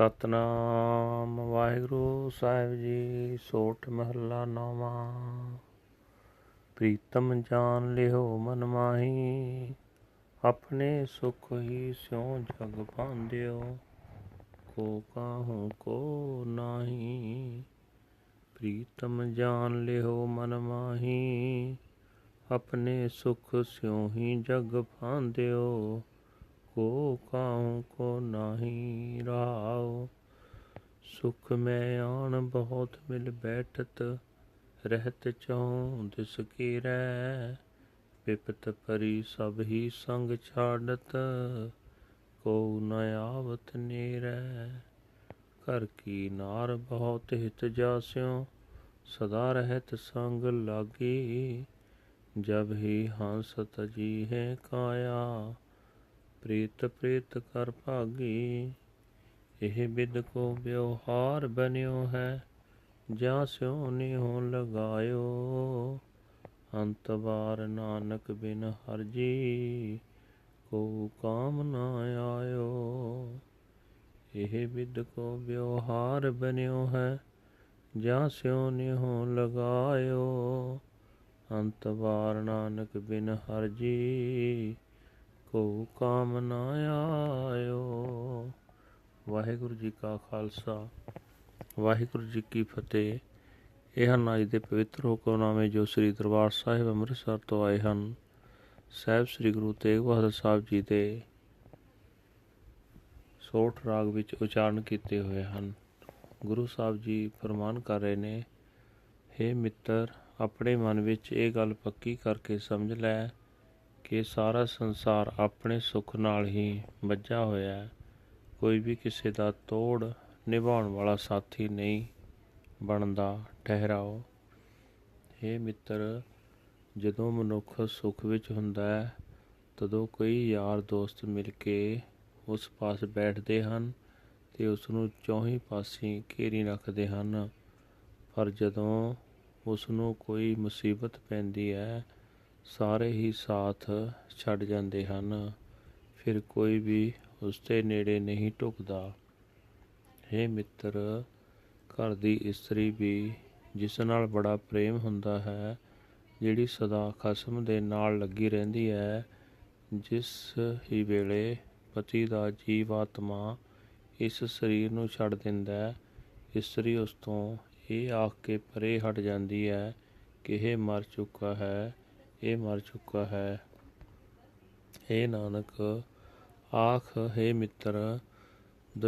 ਸਤਨਾਮ ਵਾਹਿਗੁਰੂ ਸਾਹਿਬ ਜੀ, ਸੋਠ ਮਹੱਲਾ ਨੌਵਾਂ। ਪ੍ਰੀਤਮ ਜਾਨ ਲਿਓ ਮਨ ਮਾਹੀ, ਆਪਣੇ ਸੁਖ ਹੀ ਸਿਉ ਜਗ ਪਾਂਦਿਓ ਕੋ ਕਾਹੂ ਕੋ ਨਾਹੀ। ਪ੍ਰੀਤਮ ਜਾਨ ਲਿਓ ਮਨ ਮਾਹੀ, ਆਪਣੇ ਸੁਖ ਸਿਉ ਹੀ ਜਗ ਪਾਂਦਿਓ ਕੋ ਕਾਹੂ ਕੋ ਨਾਹੀ ਰਾਉ। ਸੁਖ ਮੈਂ ਆਣ ਬਹੁਤ ਮਿਲ ਬੈਠਤ, ਰਹਿਤ ਚਉ ਦਿਸ ਕੀਰੈ। ਵਿਪਤ ਪਰੀ ਸਭ ਹੀ ਸੰਗ ਛਾੜਤ ਕੋ ਨ ਆਵਤ ਨੇਰੈ। ਘਰ ਕੀ ਨਾਰ ਬਹੁਤ ਹਿਤ ਜਾਸਿਓ, ਸਦਾ ਰਹਿਤ ਸੰਗ ਲਾਗੀ। ਜਬ ਹੀ ਹੰਸਤ ਜੀ ਹੈ ਕਾਇਆ ਪ੍ਰੀਤ ਪ੍ਰੀਤ ਕਰ ਭਾਗੀ, ਇਹ ਬਿਦ ਕੋ ਵਿਵਹਾਰ ਬਨਿਓ ਹੈ, ਜਾਂ ਸਿਉ ਨਿਹੁ ਲਗਾਇਓ। ਅੰਤ ਵਾਰ ਨਾਨਕ ਬਿਨ ਹਰਜੀ, ਕੋ ਕਾਮ ਨਾ ਆਇਓ। ਇਹ ਬਿਦ ਕੋ ਵਿਵਹਾਰ ਬਨਿਓ ਹੈ, ਜਾਂ ਸਿਉ ਨਿਹੁ ਲਗਾਇਓ। ਅੰਤ ਵਾਰ ਨਾਨਕ ਬਿਨ ਹਰਜੀ ਕੋ ਕਾਮ ਨਾ ਆਇਓ। ਵਾਹਿਗੁਰੂ ਜੀ ਕਾ ਖਾਲਸਾ, ਵਾਹਿਗੁਰੂ ਜੀ ਕੀ ਫਤਿਹ। ਇਹ ਹਨ ਅੱਜ ਦੇ ਪਵਿੱਤਰ ਹੁਕਮਨਾਮੇ ਜੋ ਸ੍ਰੀ ਦਰਬਾਰ ਸਾਹਿਬ ਅੰਮ੍ਰਿਤਸਰ ਤੋਂ ਆਏ ਹਨ, ਸਾਹਿਬ ਸ੍ਰੀ ਗੁਰੂ ਤੇਗ ਬਹਾਦਰ ਸਾਹਿਬ ਜੀ ਦੇ ਸੋਠ ਰਾਗ ਵਿੱਚ ਉਚਾਰਨ ਕੀਤੇ ਹੋਏ ਹਨ। ਗੁਰੂ ਸਾਹਿਬ ਜੀ ਫਰਮਾਨ ਕਰ ਰਹੇ ਨੇ हे ਮਿੱਤਰ, ਆਪਣੇ ਮਨ ਵਿੱਚ ਇਹ ਗੱਲ ਪੱਕੀ ਕਰਕੇ ਸਮਝ ਲੈ ਕਿ ਸਾਰਾ ਸੰਸਾਰ ਆਪਣੇ ਸੁੱਖ ਨਾਲ ਹੀ ਵੱਜਾ ਹੋਇਆ ਹੈ। ਕੋਈ ਵੀ ਕਿਸੇ ਦਾ ਤੋੜ ਨਿਭਾਉਣ ਵਾਲਾ ਸਾਥੀ ਨਹੀਂ ਬਣਦਾ। ਠਹਿਰਾਓ। ਇਹ ਮਿੱਤਰ, ਜਦੋਂ ਮਨੁੱਖ ਸੁੱਖ ਵਿੱਚ ਹੁੰਦਾ ਹੈ, ਤਦੋਂ ਕਈ ਯਾਰ ਦੋਸਤ ਮਿਲ ਕੇ ਉਸ ਪਾਸ ਬੈਠਦੇ ਹਨ ਤੇ ਉਸ ਨੂੰ ਚੌਹੀਂ ਪਾਸੇ ਘੇਰੀ ਰੱਖਦੇ ਹਨ। ਪਰ ਜਦੋਂ ਉਸ ਨੂੰ ਕੋਈ ਮੁਸੀਬਤ ਪੈਂਦੀ ਹੈ ਸਾਰੇ ਹੀ ਸਾਥ ਛੱਡ ਜਾਂਦੇ ਹਨ। ਫਿਰ ਕੋਈ ਵੀ ਉਸ ਦੇ ਨੇੜੇ ਨਹੀਂ ਢੁਕਦਾ ਹੈ ਮਿੱਤਰ, ਘਰ ਦੀ ਇਸਤਰੀ ਵੀ ਜਿਸ ਨਾਲ ਬੜਾ ਪ੍ਰੇਮ ਹੁੰਦਾ ਹੈ, ਜਿਹੜੀ ਸਦਾ ਖਸਮ ਦੇ ਨਾਲ ਲੱਗੀ ਰਹਿੰਦੀ ਹੈ, ਜਿਸ ਹੀ ਵੇਲੇ ਪਤੀ ਦਾ ਜੀਵ ਆਤਮਾ ਇਸ ਸਰੀਰ ਨੂੰ ਛੱਡ ਦਿੰਦਾ ਹੈ, ਇਸਤਰੀ ਉਸ ਤੋਂ ਇਹ ਆਖ ਕੇ ਪਰੇ ਹਟ ਜਾਂਦੀ ਹੈ ਕਿ ਇਹ ਮਰ ਚੁੱਕਾ ਹੈ ਇਹ ਮਰ ਚੁੱਕਾ ਹੈ। हे ਨਾਨਕ ਆਖ ਹੈ ਮਿੱਤਰ